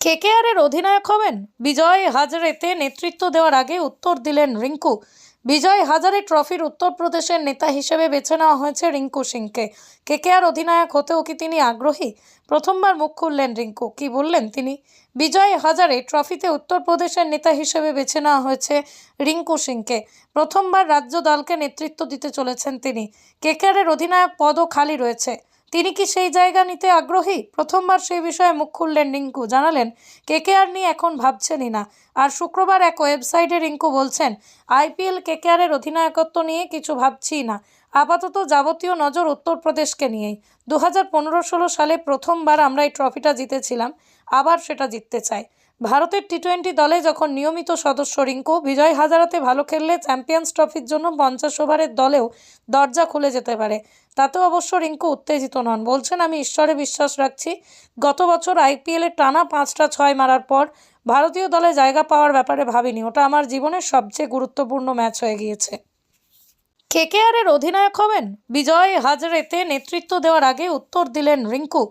কেকেআরের অধিনায়ক হবেন বিজয় হাজারেতে নেতৃত্ব দেওয়ার আগে উত্তর দিলেন রিঙ্কু। বিজয় হাজারে ট্রফির উত্তরপ্রদেশের নেতা হিসেবে বেছে নেওয়া হয়েছে রিঙ্কু সিংকে। কেকেআর অধিনায়ক হতেও কি তিনি আগ্রহী? প্রথমবার মুখ খুললেন রিঙ্কু। কি বললেন তিনি? বিজয় হাজারে ট্রফিতে উত্তরপ্রদেশের নেতা হিসেবে বেছে নেওয়া হয়েছে রিঙ্কু সিংকে। প্রথমবার রাজ্য দলকে নেতৃত্ব দিতে চলেছেন তিনি। কেকেআরের অধিনায়ক পদও খালি রয়েছে। তিনি কি সেই জায়গা নিতে আগ্রহী? প্রথমবার সেই বিষয়ে মুখ খুললেন রিঙ্কু। জানালেন, কেকেআর নিয়ে এখন ভাবছেনই না। আর শুক্রবার এক ওয়েবসাইটে রিঙ্কু বলছেন, আইপিএল কেকেআরের অধিনায়কত্ব নিয়ে কিছু ভাবছিই না। আপাতত যাবতীয় নজর উত্তরপ্রদেশকে নিয়েই। দু হাজার সালে প্রথমবার আমরা এই ট্রফিটা জিতেছিলাম, আবার সেটা জিততে চাই। ভারতের টি টোয়েন্টি দলে যখন নিয়মিত সদস্য রিঙ্কু, বিজয় হাজারাতে ভালো খেললে চ্যাম্পিয়ন্স ট্রফির জন্য পঞ্চাশ ওভারের দলেও দরজা খুলে যেতে পারে। তাতেও অবশ্য রিঙ্কু উত্তেজিত নন। বলছেন, আমি ঈশ্বরে বিশ্বাস রাখছি। গত বছর আইপিএলে টানা পাঁচটা ছয় মারার পর ভারতীয় দলে জায়গা পাওয়ার ব্যাপারে ভাবিনি। ওটা আমার জীবনের সবচেয়ে গুরুত্বপূর্ণ ম্যাচ হয়ে গিয়েছে। কেকেআরের অধিনায়ক হবেন? বিজয় হাজারেতে নেতৃত্ব দেওয়ার আগে উত্তর দিলেন রিঙ্কু।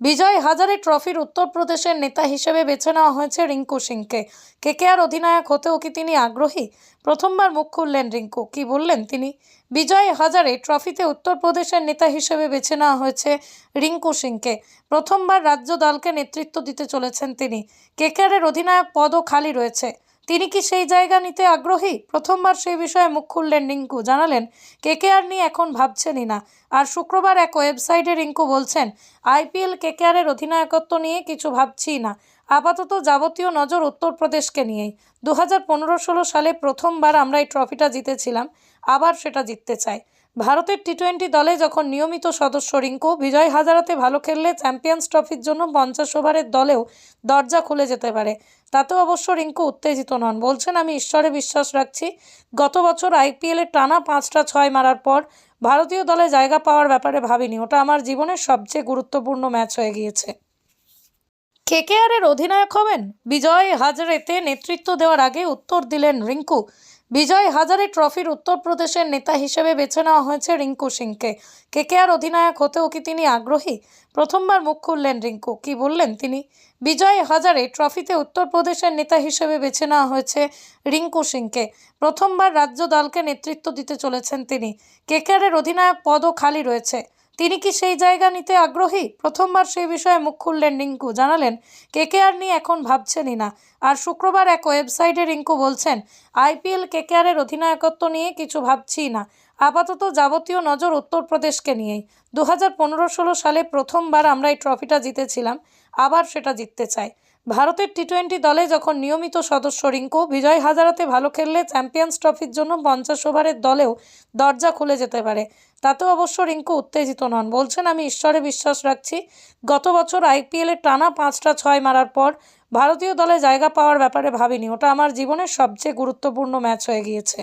বিজয় হাজারে ট্রফির উত্তরপ্রদেশের নেতা হিসেবে বেছে নেওয়া হয়েছে রিঙ্কু সিংকে। কেকেআর অধিনায়ক হতেও কি তিনি আগ্রহী? প্রথমবার মুখ খুললেন রিঙ্কু। কি বললেন তিনি? বিজয় হাজারে ট্রফিতে উত্তরপ্রদেশের নেতা হিসেবে বেছে নেওয়া হয়েছে রিঙ্কু সিংকে। প্রথমবার রাজ্য দলকে নেতৃত্ব দিতে চলেছেন তিনি। কেকেআরের অধিনায়ক পদও খালি রয়েছে। তিনি কি সেই জায়গা নিতে আগ্রহী? প্রথমবার সেই বিষয়ে মুখ খুললেন রিঙ্কু। জানালেন, কেকেআর নিয়ে এখন ভাবছেনই না। আর শুক্রবার এক ওয়েবসাইটে রিঙ্কু বলছেন, আইপিএল কেকেআরের অধিনায়কত্ব নিয়ে কিছু ভাবছি না। আপাতত যাবতীয় নজর উত্তরপ্রদেশকে নিয়েই। দু হাজার সালে প্রথমবার আমরা এই ট্রফিটা জিতেছিলাম, আবার সেটা জিততে চাই। ভারতের টি টোয়েন্টি দলে যখন নিয়মিত সদস্য রিঙ্কু, বিজয় হাজারাতে ভালো খেললে চ্যাম্পিয়ন্স ট্রফির জন্য পঞ্চাশ ওভারের দলেও দরজা খুলে যেতে পারে। তাতেও অবশ্য রিঙ্কু উত্তেজিত নন। বলছেন, আমি ঈশ্বরে বিশ্বাস রাখছি। গত বছর আইপিএলে টানা পাঁচটা ছয় মারার পর ভারতীয় দলে জায়গা পাওয়ার ব্যাপারে ভাবিনি। ওটা আমার জীবনের সবচেয়ে গুরুত্বপূর্ণ ম্যাচ হয়ে গিয়েছে। কেকেআরের অধিনায়ক হবেন বিজয় হাজারেতে নেতৃত্ব দেওয়ার আগে উত্তর দিলেন রিঙ্কু। বিজয় হাজারে ট্রফির উত্তরপ্রদেশের নেতা হিসেবে বেছে নেওয়া হয়েছে রিঙ্কু সিংকে। কেকেআর অধিনায়ক হতেও কি তিনি আগ্রহী? প্রথমবার মুখ খুললেন রিঙ্কু। কি বললেন তিনি? বিজয় হাজারে ট্রফিতে উত্তরপ্রদেশের নেতা হিসেবে বেছে নেওয়া হয়েছে রিঙ্কু সিংকে। প্রথমবার রাজ্য দলকে নেতৃত্ব দিতে চলেছেন তিনি। কেকেআরের অধিনায়ক পদও খালি রয়েছে। তিনি কি সেই জায়গা নিতে আগ্রহী? প্রথমবার সেই বিষয়ে মুখ খুললেন রিঙ্কু। জানালেন, কেকেআর নিয়ে এখন ভাবছেনই না। আর শুক্রবার এক ওয়েবসাইটে রিঙ্কু বলছেন, আইপিএল কেকেআরের অধিনায়কত্ব নিয়ে কিছু ভাবছি না। আপাতত যাবতীয় নজর উত্তরপ্রদেশকে নিয়েই। দু হাজার সালে প্রথমবার আমরা এই ট্রফিটা জিতেছিলাম, আবার সেটা জিততে চাই। ভারতের টি টোয়েন্টি দলে যখন নিয়মিত সদস্য রিঙ্কু, বিজয় হাজারাতে ভালো খেললে চ্যাম্পিয়ন্স ট্রফির জন্য পঞ্চাশ ওভারের দলেও দরজা খুলে যেতে পারে। তাতেও অবশ্য রিঙ্কু উত্তেজিত নন। বলছেন, আমি ঈশ্বরে বিশ্বাস রাখছি। গত বছর আইপিএলে টানা পাঁচটা ছয় মারার পর ভারতীয় দলে জায়গা পাওয়ার ব্যাপারে ভাবিনি। ওটা আমার জীবনের সবচেয়ে গুরুত্বপূর্ণ ম্যাচ হয়ে গিয়েছে।